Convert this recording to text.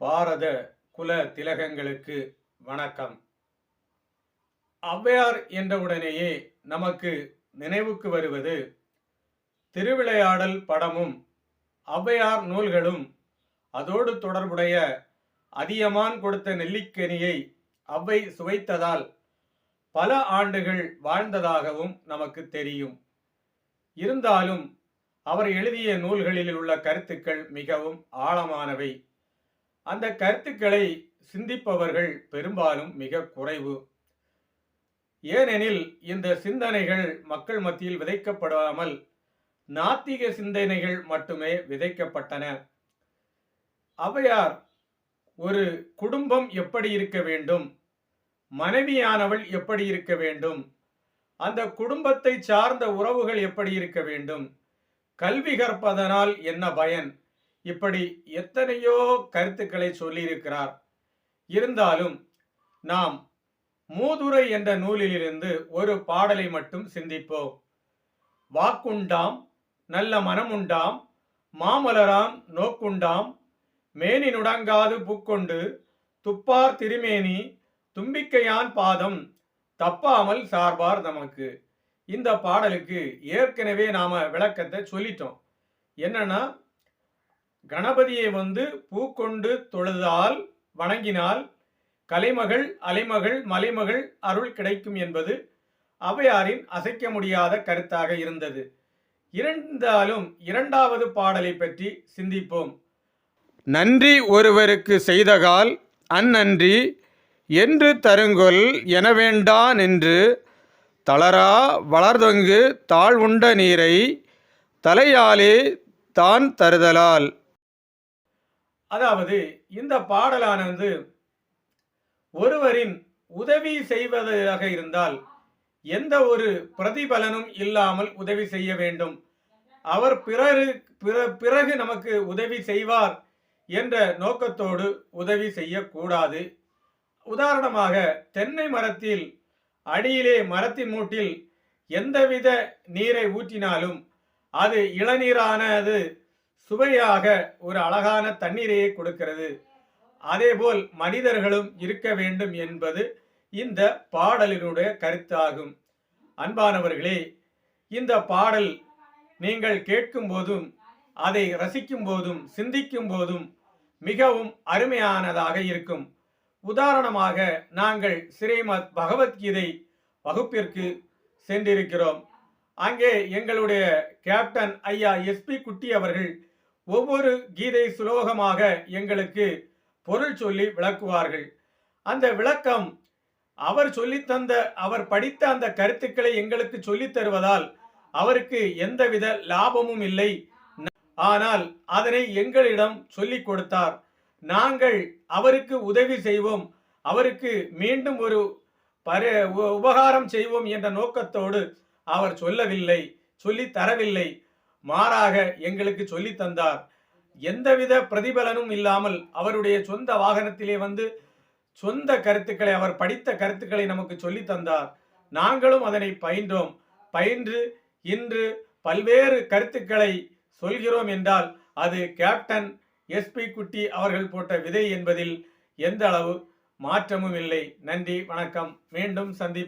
பாரத குல திலகங்களுக்கு வணக்கம். ஔவையார் என்றவுடனேயே நமக்கு நினைவுக்கு வருவது திருவிளையாடல் படமும் ஔவையார் நூல்களும் அதோடு தொடர்புடைய அதியமான் கொடுத்த நெல்லிக்கனியை அவ்வை சுவைத்ததால் பல ஆண்டுகள் வாழ்ந்ததாகவும் நமக்கு தெரியும். இருந்தாலும் அவர் எழுதிய நூல்களில் உள்ள கருத்துக்கள் மிகவும் ஆழமானவை. அந்த கருத்துக்களை சிந்திப்பவர்கள் பெரும்பாலும் மிக குறைவு. ஏனெனில் இந்த சிந்தனைகள் மக்கள் மத்தியில் விதைக்கப்படாமல் நாத்திக சிந்தனைகள் மட்டுமே விதைக்கப்பட்டன. அவையார் ஒரு குடும்பம் எப்படி இருக்க வேண்டும்? மனைவியானவள் எப்படி இருக்க வேண்டும்? அந்த குடும்பத்தை சார்ந்த உறவுகள் எப்படி இருக்க வேண்டும்? கல்வி கற்பதனால் என்ன பயன்? இப்படி எத்தனையோ கருத்துக்களை சொல்லியிருக்கிறார். இருந்தாலும் நாம் மூதுரை என்ற நூலிலிருந்து ஒரு பாடலை மட்டும் சிந்திப்போம். வாக்குண்டாம் நல்ல மனமுண்டாம் மாமலராம் நோக்குண்டாம் மேனி நுடங்காது பூக்கொண்டு துப்பார் திருமேனி தும்பிக்கையான் பாதம் தப்பாமல் சார்பார் நமக்கு. இந்த பாடலுக்கு ஏற்கனவே நாம விளக்கத்தை சொல்லிட்டோம். என்னன்னா கணபதியை வந்து பூக்கொண்டு தொழுதால் வணங்கினால் கலைமகள் அலைமகள் மலைமகள் அருள் கிடைக்கும் என்பது அவையாரின் அசைக்க முடியாத கருத்தாக இருந்தது. இருந்தாலும் இரண்டாவது பாடலை பற்றி சிந்திப்போம். நன்றி ஒருவருக்கு செய்தகால் அந்நன்றி என்று தருங்கொல் என வேண்டா என்று தளரா வளர்தொங்கு தாழ்வுண்ட நீரை தலையாலே தான் தருதலால். அதாவது இந்த பாடலானது ஒருவரின் உதவி செய்வதாக இருந்தால் எந்த ஒரு பிரதிபலனும் இல்லாமல் உதவி செய்ய வேண்டும். அவர் பிறரு பிற- பிறகு நமக்கு உதவி செய்வார் என்ற நோக்கத்தோடு உதவி செய்யக்கூடாது. உதாரணமாக தென்னை மரத்தில் அடியிலே மரத்தின் மூட்டில் எந்தவித நீரை ஊற்றினாலும் அது இளநீரானது சுவையாக ஒரு அழகான தண்ணீரையே கொடுக்கிறது. அதேபோல் மனிதர்களும் இருக்க வேண்டும் என்பது இந்த பாடலினுடைய கருத்தாகும். அன்பானவர்களே இந்த பாடல் நீங்கள் கேட்கும் போதும் அதை ரசிக்கும் போதும் சிந்திக்கும் போதும் மிகவும் அருமையானதாக இருக்கும். உதாரணமாக நாங்கள் ஸ்ரீமத் பகவத்கீதை வகுப்பிற்கு சென்றிருக்கிறோம். அங்கே எங்களுடைய கேப்டன் ஐயா எஸ்பி குட்டி அவர்கள் ஒவ்வொரு கீதை சுலோகமாக எங்களுக்கு பொருள் சொல்லி விளக்குவார்கள். அந்த விளக்கம் அவர் சொல்லித்தந்த அவர் படித்த அந்த கருத்துக்களை எங்களுக்கு சொல்லித் தருவதால் அவருக்கு எந்தவித லாபமும் இல்லை. ஆனால் அதனை எங்களிடம் சொல்லிக் கொடுத்தார். நாங்கள் அவருக்கு உதவி செய்வோம். அவருக்கு மீண்டும் ஒரு பரி உ- உபகாரம் செய்வோம் என்ற நோக்கத்தோடு அவர் சொல்லவில்லை சொல்லி தரவில்லை. மாறாக எங்களுக்கு சொல்லித் தந்தார். எந்தவித பிரதிபலனும் இல்லாமல் அவருடைய சொந்த வாகனத்திலே வந்து சொந்த கருத்துக்களை அவர் படித்த கருத்துக்களை நமக்கு சொல்லி தந்தார். நாங்களும் அதனை பயின்றோம். பயின்று இன்று பல்வேறு கருத்துக்களை சொல்கிறோம் என்றால் அது கேப்டன் எஸ்பி குட்டி அவர்கள் போட்ட விதை என்பதில் எந்த அளவு மாற்றமும் இல்லை. நன்றி வணக்கம். மீண்டும் சந்தி